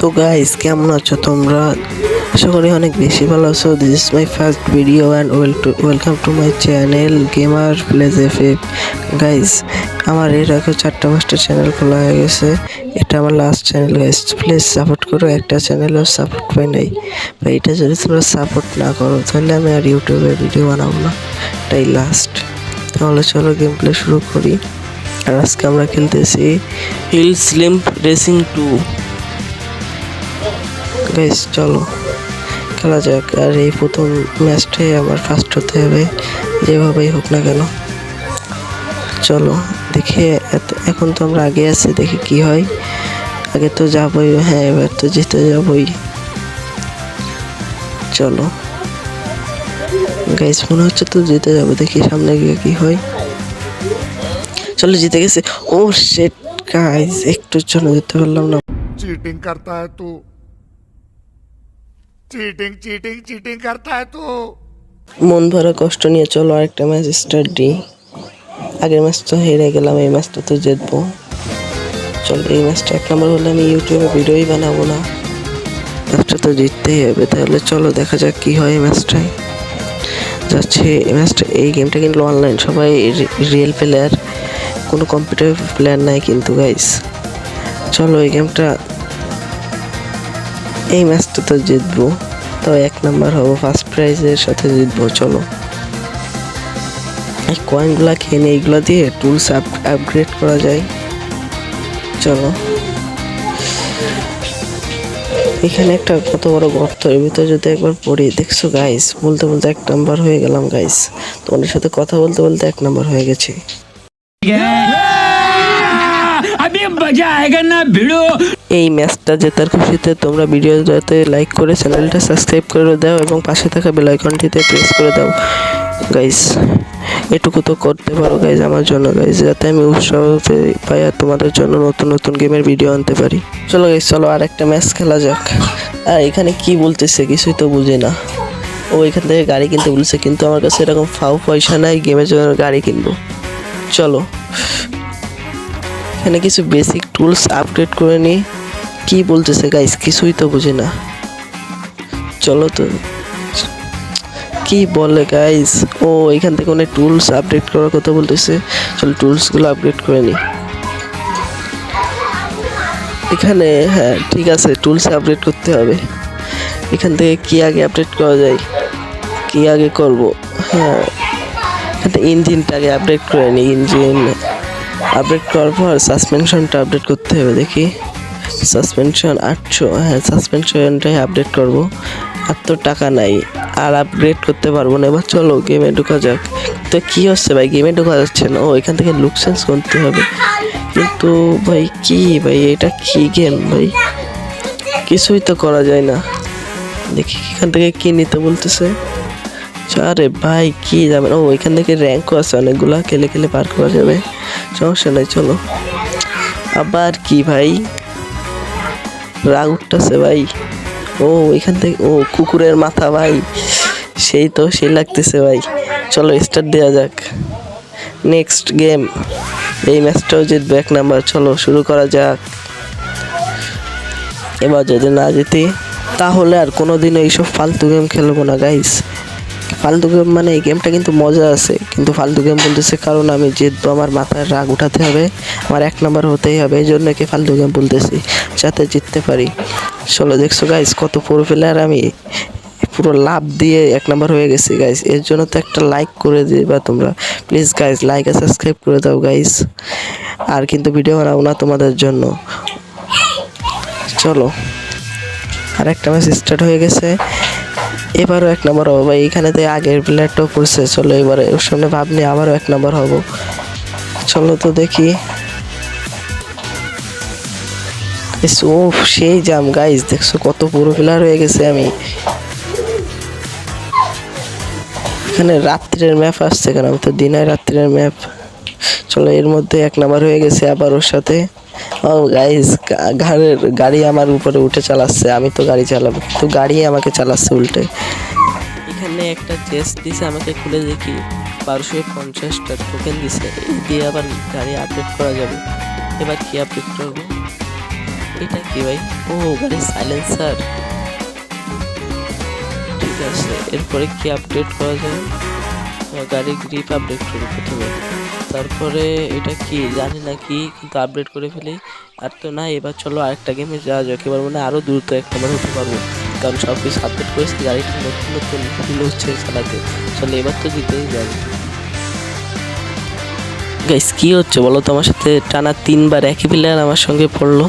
তো গাইস কেমন আছো তোমরা? আশা করি অনেক বেশি ভালো আছো। This is my first video and well welcome to my channel gamer place F guys আমার এর আগে চারটা পাঁচটা চ্যানেল খোলা হয়ে গেছে। এটা আমার last channel guys please support করো, একটা চ্যানেলও সাপোর্ট পাই নাই। বা এটা যদি তোমরা সাপোর্ট না করো, তাহলে আমি আর ইউটিউবে ভিডিও বানাবো না। এটাই লাস্ট তাহলে চলো গেম প্লে শুরু করি। আর আজকে আমরা খেলতেছি Hill Climb Racing two guys চলো, খেলা যাক। আর এই প্রথম ম্যাচটাই আবার ফার্স্ট হতে হবে, যেভাবেই হোক না কেন। চলো, দেখি এখন তো আমরা আগে আছি, দেখি কি হয়। আগে তো যাবই হ্যাঁ এবার তো জিতে যাবই। চলো। গাইস মনে হচ্ছে তো জিতে যাব, দেখি সামনে গিয়ে কি হয়। চলো, জিতে গেছে। ও সেট গাইস একটুর জন্য যেতে পারলাম না। চিটিং করতে হয় তো। চিটিং চিটিং চিটিং করতা হ্যায় তু মন ভরা কষ্ট নিয়ে চলো আরেকটা ম্যাচ স্টার্ট দি আগের ম্যাচ তো হেরে গেলাম, এই ম্যাচটা তো জিতবো। চল, এই ম্যাচটা এক নম্বর হলে আমি ইউটিউবে ভিডিওই বানাবো না। ম্যাচটা তো জিততেই হবে, তাহলে চলো দেখা যাক কী হয় এই ম্যাচটায় যাচ্ছে এই ম্যাচটা এই গেমটা কিন্তু অনলাইন সবাই রিয়েল প্লেয়ার কোনো কম্পিউটার প্লেয়ার নাই কিন্তু গাইস চলো, এই গেমটা এই ম্যাচটা তো জিতবো। তো এক নাম্বার হব ফার্স্ট প্রাইজের সাথে জিতবো, চলো। এই কয়েনগুলো খেয়ে নিয়ে এইগুলো দিয়ে টুলস আপগ্রেড করা যায়। চলো। এখানে একটা কত বড় গর্ত, এর ভিতরে যদি একবার পড়ি, দেখছ গাইস বলতে বলতে এক নাম্বার হয়ে গেলাম গাইস তোমাদের সাথে কথা বলতে বলতে এক নাম্বার হয়ে গেছে। এই ম্যাচটা জেতার খুশিতে তোমরা ভিডিওটাতে লাইক করে চ্যানেলটা সাবস্ক্রাইব করে দাও এবং পাশে থাকা বেল আইকনটিতে প্রেস করে দাও। গাইস এটুকু তো করতে পারো গাইজ আমার জন্য। গাইজ যাতে আমি উৎসাহ পাই আর তোমাদের জন্য নতুন নতুন গেমের ভিডিও আনতে পারি। চলো গাইজ চলো আর একটা ম্যাচ খেলা যাক। আর এখানে কি বলতেছে কিছুই তো বুঝি না। ও এখান থেকে গাড়ি কিনতে বলছে, কিন্তু আমার কাছে এরকম ফাউ পয়সা নাই গেমের জন্য গাড়ি কিনবো। চলো। এখানে কিছু বেসিক টুলস আপডেট করে নিই। কি বলতেছে গাইস কিছুই তো বুঝি না। চলো তো। কি বলে গাইস ও, এখান থেকে অনেক টুলস আপডেট করার কথা বলতেছে। চলো টুলসগুলো আপডেট করে নিই। এখানে হ্যাঁ ঠিক আছে টুলস আপডেট করতে হবে। এখান থেকে কি আগে আপডেট করা যায়? কি আগে করব? হ্যাঁ। ইঞ্জিনটা আগে আপডেট করে নিই ইঞ্জিন আপডেট করার পর সাসপেনশনটা আপডেট করতে হবে, দেখি। সাসপেনশন আটশো হ্যাঁ সাসপেনশনটাই আপডেট করব। আর তো টাকা নাই, আর আপগ্রেড করতে পারব না। এবার চলো গেমে ঢোকা যাক। তো কী হচ্ছে ভাই? গেমে ঢোকা যাচ্ছে না? ও, এখান থেকে লুকসেন্স করতে হবে। কিন্তু ভাই, কি ভাই? এটা কি গেম ভাই? কিছুই তো করা যায় না। দেখি, এখান থেকে কী নিতে বলতেছে? আরে ভাই, কি যাবেন ও, এখান থেকে র্যাঙ্কও আছে, অনেকগুলা খেলে খেলে পার করা যাবে। সমস্যা নাই, চলো। আবার কি ভাই? রাগ উঠতেছে ভাই। ও, এখান থেকে, ও, কুকুরের মাথা ভাই। সেই তো, সেই লাগতেছে ভাই। চলো স্টার্ট দেওয়া যাক। নেক্সট গেম এই ম্যাচটাও জিতবে এক নাম্বার। চলো, শুরু করা যাক। এবার যদি না জিতি, তাহলে আর কোনোদিনও এইসব ফালতু গেম খেলব না গাইস ফালতু গেম মানে এই গেমটা কিন্তু মজা আছে, কিন্তু ফালতু গেম বলতেছে কারণ আমি জিতবো আমার মাথায় রাগ উঠাতে হবে, আমার এক নম্বর হতেই হবে, এই জন্য কি ফালতু গেম বলতেছি, যাতে জিততে পারি। চলো দেখছ গাইস কত পুরো প্লেয়ার আমি, পুরো লাভ দিয়ে এক নম্বর হয়ে গেছি গাইস এর জন্য তো একটা লাইক করে দিবা তোমরা। প্লিজ গাইস লাইক আর সাবস্ক্রাইব করে দাও গাইস আর কিন্তু ভিডিও বানাবো না তোমাদের জন্য। চলো আর একটা ম্যাচ স্টার্ট হয়ে গেছে। এবারও এক নম্বর হব ভাই, এখানে তো আগের প্লেয়ারটাও পড়ছে, চলো এবারে সামনে ভাবনি আবারও এক নম্বর হব। চলো তো দেখি। ও সেই জাম গাইস দেখছ কত পুরো প্লেয়ার হয়ে গেছে আমি। এখানে রাত্রের ম্যাপ আসছে কেন? আমি তো দিনের রাত্রের ম্যাপ চলো এর মধ্যে এক নাম্বার হয়ে গেছে আবার ওর সাথে। ও গাইস ঘরের গাড়ি আমার উপরে উঠে চালাচ্ছে, আমি তো গাড়ি চালাবো তো গাড়ি আমাকে চালাচ্ছে উল্টে। এখানে একটা চেস্ট দিছে, আমাকে খুলে দেখি, বারোশো পঞ্চাশটা টোকেন দিছে দিয়ে আবার গাড়ি আপডেট করা যাবে। এবার কি আপডেট করব? এটা কি ভাই? ও গাড়ির সাইলেন্সার ঠিক আছে, এরপরে কি আপডেট করা যাবে গাড়ির গ্রিপ আপডেট করি প্রথমে। তারপরে এটা কি জানি না কি, কিন্তু আপডেট করে ফেলি। আর তো না, এবার চলো আরেকটা গেমে যাওয়া যাক। এবার মানে আরও দ্রুত এক নম্বর হতে পারব। কারণ সব কিছু আপডেট করেছি গাড়িটা নতুন নতুন ফিল হচ্ছে চালাতে চলো এবার তো জিতেই যাবে গাইস কি হচ্ছে বলো তো? আমার সাথে টানা তিনবার একই প্লেয়ার আমার সঙ্গে পড়ল।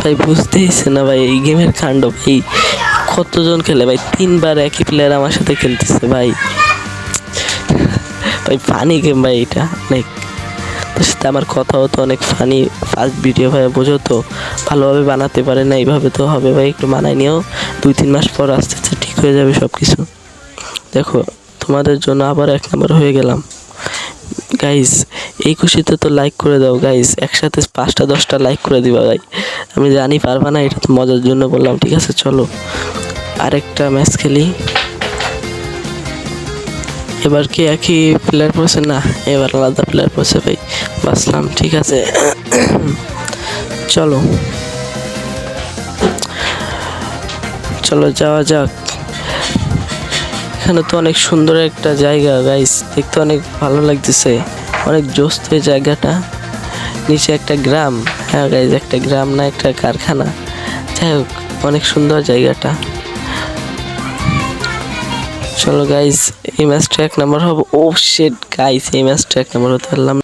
ভাই বুঝতেইছে না ভাই, এই গেমের কাণ্ড ভাই। কতজন খেলে ভাই? তিনবার একই প্লেয়ার আমার সাথে খেলতেছে ভাই। ভাই ফানি গেম ভাই এটা, অনেক। তোর সাথে আমার কথা হতো অনেক ফানি ফার্স্ট ভিডিও ভাই বোঝো তো, ভালোভাবে বানাতে পারে না, এইভাবে তো হবে ভাই, একটু মানাই নিও। দুই তিন মাস পর আস্তে আস্তে ঠিক হয়ে যাবে সব কিছু দেখো, তোমাদের জন্য আবার এক নম্বর হয়ে গেলাম। গাইস এই খুশিতে তো লাইক করে দাও গাইস একসাথে পাঁচটা, দশটা লাইক করে দিবা ভাই। আমি জানি পারবা না, এটা তো মজার জন্য বললাম, ঠিক আছে? চলো। আরেকটা ম্যাচ খেলি। এবার কি একই প্লেয়ার পড়ছে? না, এবার আলাদা প্লেয়ার পড়ছে ভাই। বাসলাম ঠিক আছে। চলো। চলো, যাওয়া যাক। এখানে তো অনেক সুন্দর একটা জায়গা গাইস দেখতে অনেক ভালো লাগতেছে। অনেক জোস্ত জায়গাটা। নিচে একটা গ্রাম। হ্যাঁ গাইস একটা গ্রাম না, একটা কারখানা। যাই হোক, অনেক সুন্দর জায়গাটা। চলো গাইস এই ম্যাচটা এক নম্বর হবে ও শেট গাইস এই ম্যাচটা এক নম্বর হতে পারলাম।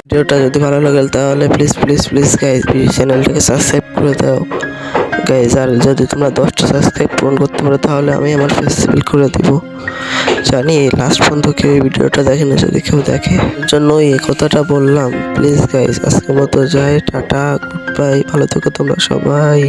ভিডিওটা যদি ভালো লাগে তাহলে প্লিজ প্লিজ প্লিজ গাইস চ্যানেলটাকে সাবস্ক্রাইব করে দাও গাইজ আর যদি তোমরা দশটা সাবস্ক্রাইব পূরণ করতে পারো, তাহলে আমি আমার ফেসিবল করে দেবো। জানি লাস্ট পর্যন্ত কেউ এই ভিডিওটা দেখে না, যদি কেউ দেখে। জন্য এই কথাটা বললাম। প্লিজ গাইজ আজকের মতো যাই টাটা গুড বাই ভালো থেকো তোমরা সবাই।